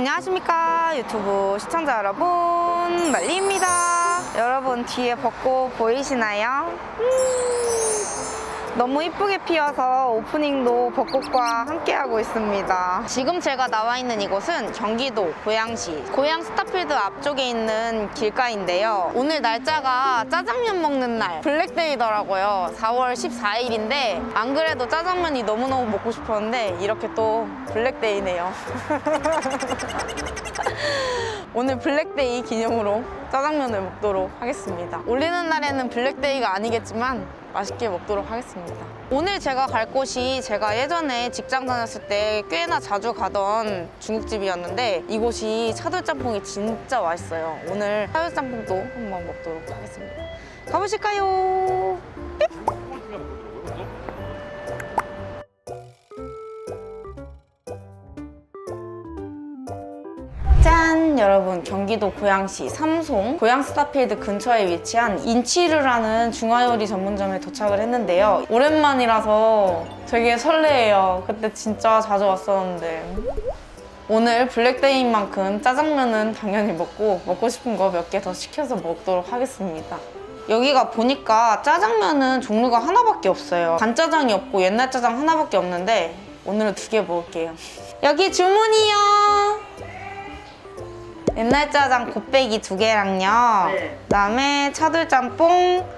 안녕하십니까 유튜브 시청자 여러분. 말리입니다. 여러분 뒤에 벚꽃 보이시나요? 음, 너무 이쁘게 피어서 오프닝도 벚꽃과 함께하고 있습니다. 지금 제가 나와 있는 이곳은 경기도 고양시 고양 스타필드 앞쪽에 있는 길가인데요. 오늘 날짜가 짜장면 먹는 날 블랙데이더라고요. 4월 14일인데 안 그래도 짜장면이 너무너무 먹고 싶었는데 이렇게 또 블랙데이네요. 오늘 블랙데이 기념으로 짜장면을 먹도록 하겠습니다. 올리는 날에는 블랙데이가 아니겠지만 맛있게 먹도록 하겠습니다. 오늘 제가 갈 곳이 제가 예전에 직장 다녔을 때 꽤나 자주 가던 중국집이었는데 이곳이 차돌짬뽕이 진짜 맛있어요. 오늘 차돌짬뽕도 한번 먹도록 하겠습니다. 가보실까요? 짠! 여러분, 경기도 고양시 삼송 고양 스타필드 근처에 위치한 인치르라는 중화요리 전문점에 도착을 했는데요. 오랜만이라서 되게 설레요. 그때 진짜 자주 왔었는데. 오늘 블랙데이인 만큼 짜장면은 당연히 먹고 먹고 싶은 거 몇 개 더 시켜서 먹도록 하겠습니다. 여기가 보니까 짜장면은 종류가 하나밖에 없어요. 간짜장이 없고 옛날 짜장 하나밖에 없는데 오늘은 두 개 먹을게요. 여기 주문이요. 옛날 짜장 곱빼기 두 개랑요. 네. 그다음에 차돌짬뽕.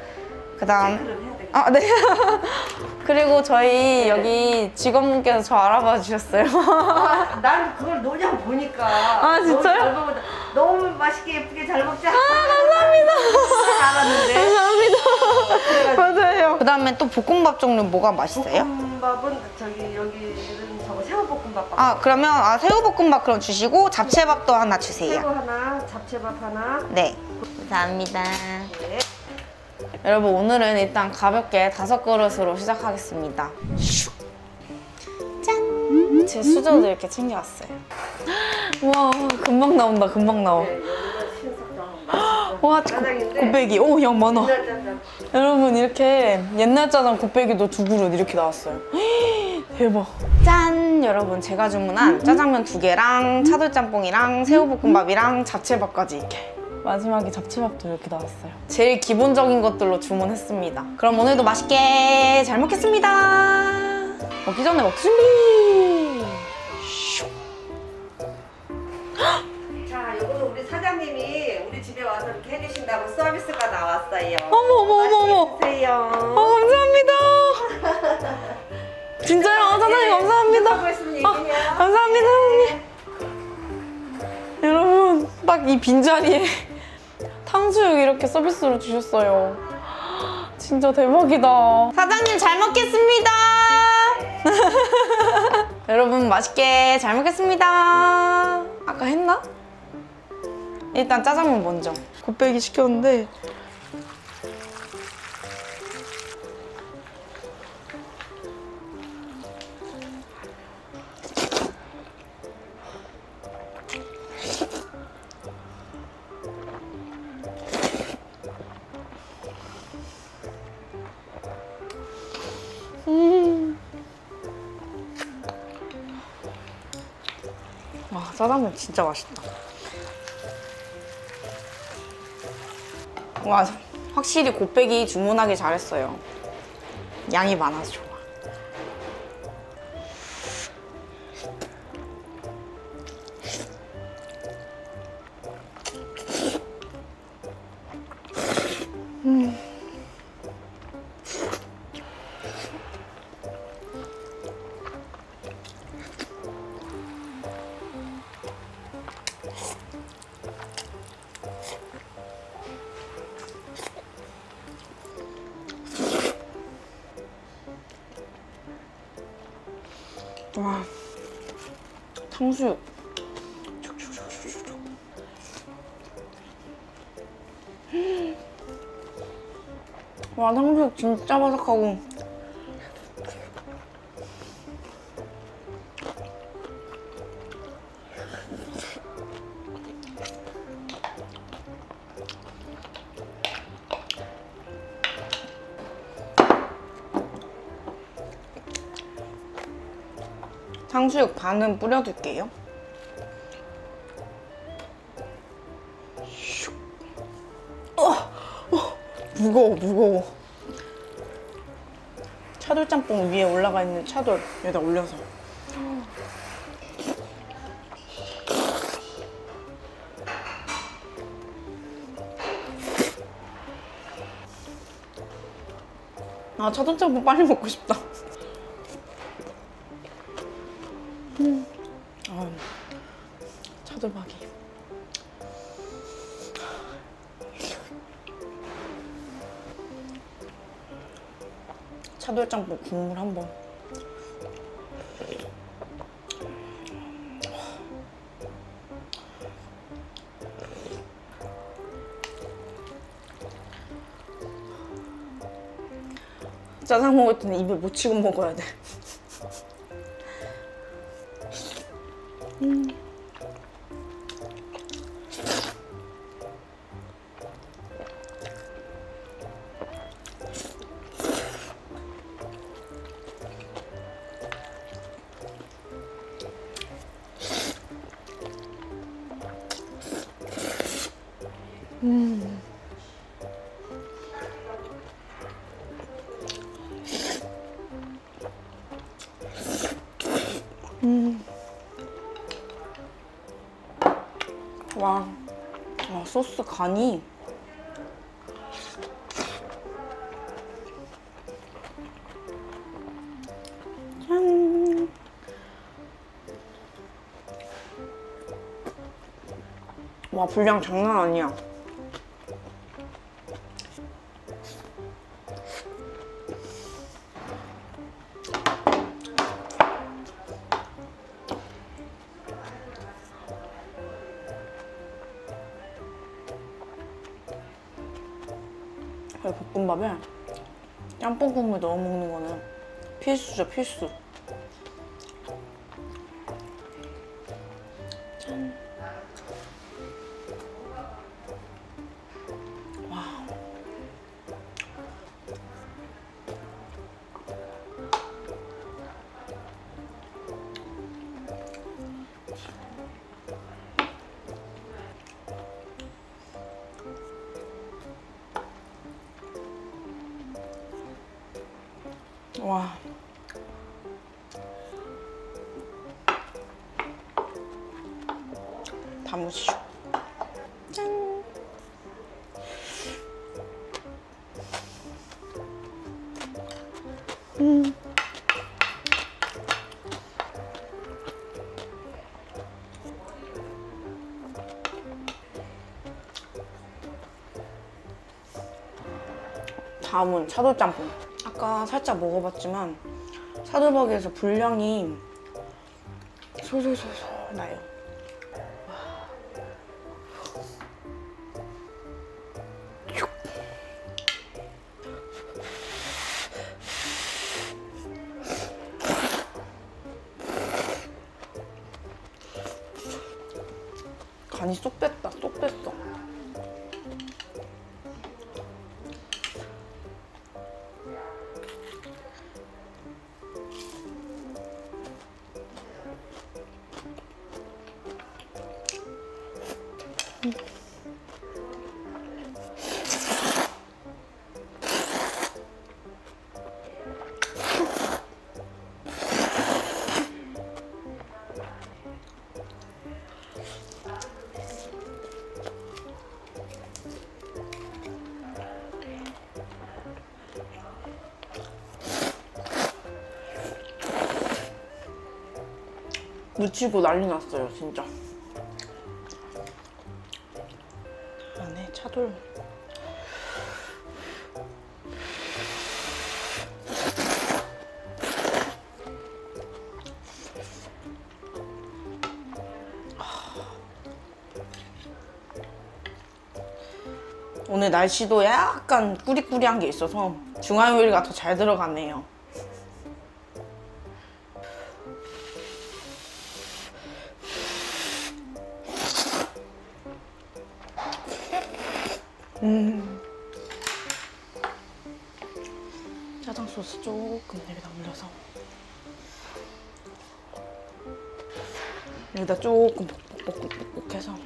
그다음 해야. 아 네. 그리고 저희 여기 직원분께서 저 알아봐 주셨어요. 아, 난 그걸 노냥 보니까. 아, 진짜요? 너무, 잘 먹었다. 너무 맛있게 예쁘게 잘 먹자. 아, 감사합니다. 알았는데. 감사합니다. 맞아요. 그다음에 또 볶음밥 종류 뭐가 맛있어요? 볶음밥은 저기 저거 새우볶음밥. 아 그러면 아 새우볶음밥 그럼 주시고 잡채밥도 하나 새우 주세요. 하나, 잡채밥 하나. 네. 감사합니다. 네. 여러분 오늘은 일단 가볍게 다섯 그릇으로 시작하겠습니다. 슉. 짠. 제 수저도 이렇게 챙겨왔어요. 와 금방 나온다. 금방 나와. 네, 여기가 신석정 맛있어. 와 짜장인데. 곱빼기. 오양 많아. 짜장. 여러분 이렇게 옛날 짜장 곱빼기도 두 그릇 이렇게 나왔어요. 대박. 짠! 여러분 제가 주문한 짜장면 두 개랑 차돌짬뽕이랑 새우볶음밥이랑 잡채밥까지 이렇게. 마지막에 잡채밥도 이렇게 나왔어요. 제일 기본적인 것들로 주문했습니다. 그럼 오늘도 맛있게 잘 먹겠습니다. 먹기 전에 먹기 준비! 슉. 자, 요거는 우리 사장님이 우리 집에 와서 이렇게 해주신다고 서비스가 나왔어요. 어머 어머 어머 어머. 드세요. 어, 감사합니다. 진짜요? 어, 사장님 감사합니다. 하고 있으면 얘기해요. 감사합니다, 사장님. 여러분, 딱 이 빈자리에 탕수육 이렇게 서비스로 주셨어요. 진짜 대박이다. 사장님, 잘 먹겠습니다. 여러분, 맛있게 잘 먹겠습니다. 아까 했나? 일단 짜장면 먼저. 곱빼기 시켰는데. 짜장면 진짜 맛있다. 와, 확실히 곱빼기 주문하기 잘했어요. 양이 많아서 좋아. 와, 와, 탕수육 진짜 바삭하고. 탕수육 반은 뿌려둘게요. 무거워 무거워. 차돌 짬뽕 위에 올라가 있는 차돌 여기다 올려서. 아 차돌 짬뽕 빨리 먹고 싶다. 음. 아, 차돌박이 차돌짬뽕 국물 한번 짜장 먹을 때는 입에 묻히고 먹어야 돼. 와, 와 소스 간이 짠. 와 분량 장난 아니야. 볶음밥에 짬뽕 국물 넣어 먹는 거는 필수죠 필수. 와. 다 무시죠. 짠. 음. 다음은 차돌짬뽕. 아까 살짝 먹어봤지만 차돌박이에서 분량이 솔솔솔솔 나요. 슉. 간이 쏙 뺐다, 묻히고 난리 났어요, 진짜. 차돌. 오늘 날씨도 약간 꾸리꾸리한 게 있어서 중화요리가 더 잘 들어가네요. 짜장 소스 조금 여기다 올려서. 여기다 조금 볶 볶 볶볶 해서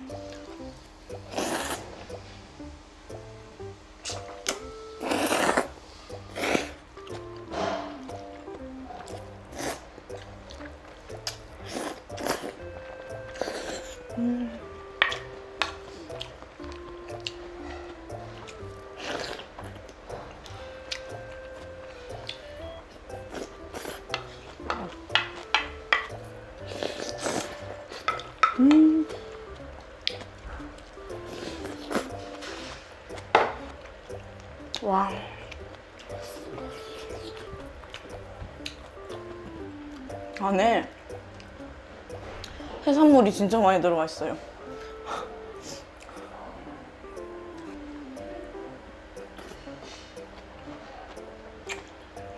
진짜 많이 들어가 있어요.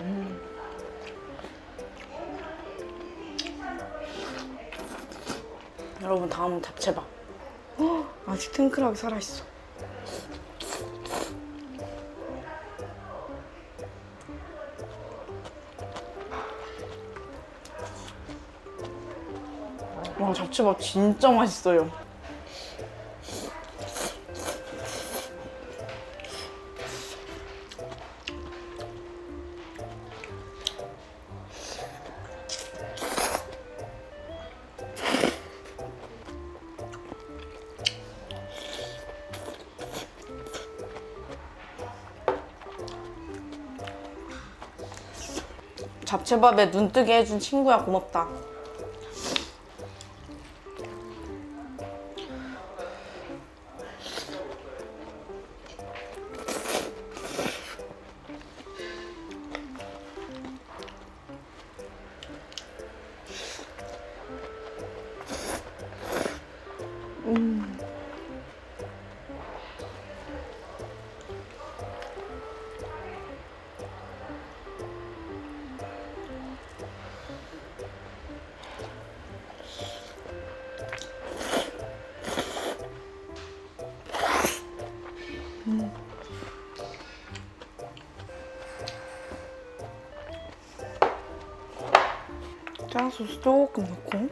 음. 여러분 다음은 잡채밥. 헉, 아직 탱크하게 살아있어. 와 잡채밥 진짜 맛있어요. 잡채밥에 눈 뜨게 해준 친구야 고맙다. 짜장 소스 조금 넣고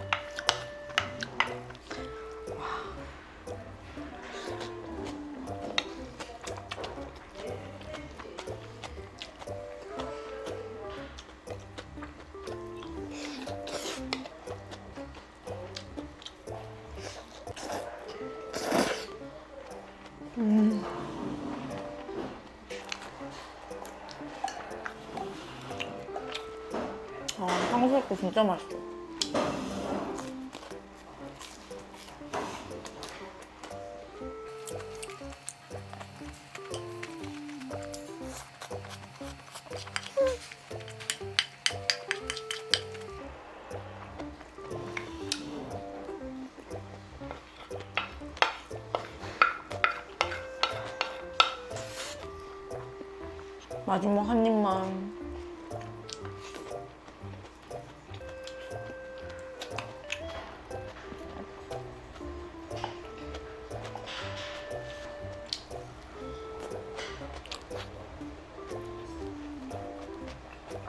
마지막 한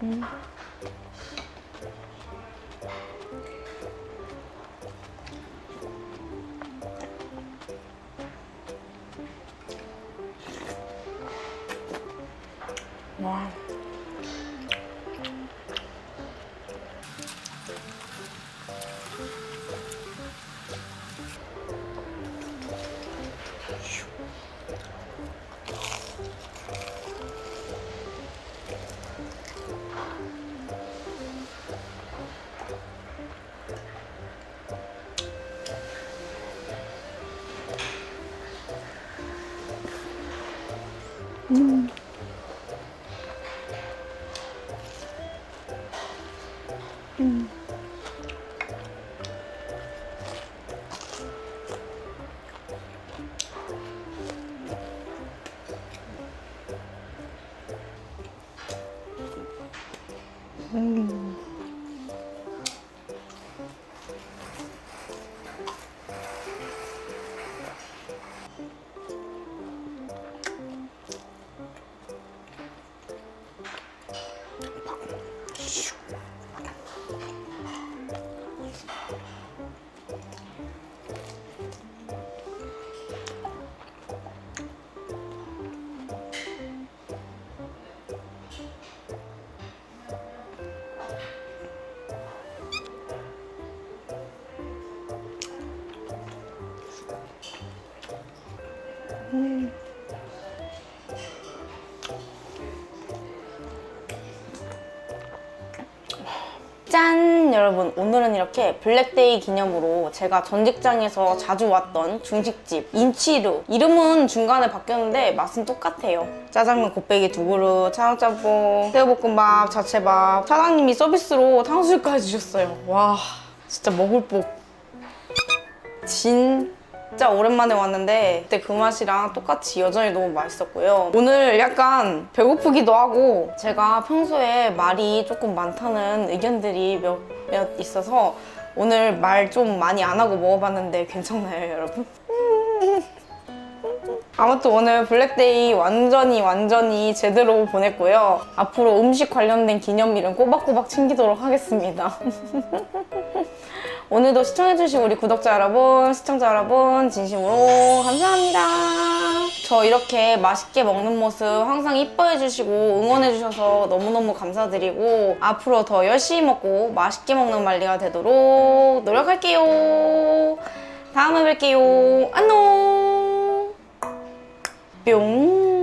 와. 여러분 오늘은 이렇게 블랙데이 기념으로 제가 전 직장에서 자주 왔던 중식집 인치루. 이름은 중간에 바뀌었는데 맛은 똑같아요. 짜장면 곱빼기 두 그릇 차장짬뽕 새우볶음밥 자체밥. 사장님이 서비스로 탕수육까지 주셨어요. 와 진짜 먹을 복 진짜 오랜만에 왔는데 그때 그 맛이랑 똑같이 여전히 너무 맛있었고요. 오늘 약간 배고프기도 하고 제가 평소에 말이 조금 많다는 의견들이 몇 몇 있어서 오늘 말 좀 많이 안 하고 먹어봤는데 괜찮나요, 여러분? 아무튼 오늘 블랙데이 완전히 완전히 제대로 보냈고요. 앞으로 음식 관련된 기념일은 꼬박꼬박 챙기도록 하겠습니다. 오늘도 시청해주신 우리 구독자 여러분, 시청자 여러분, 진심으로 감사합니다. 저 이렇게 맛있게 먹는 모습 항상 이뻐해주시고 응원해주셔서 너무너무 감사드리고 앞으로 더 열심히 먹고 맛있게 먹는 말리가 되도록 노력할게요. 다음에 뵐게요. 안녕! 뿅!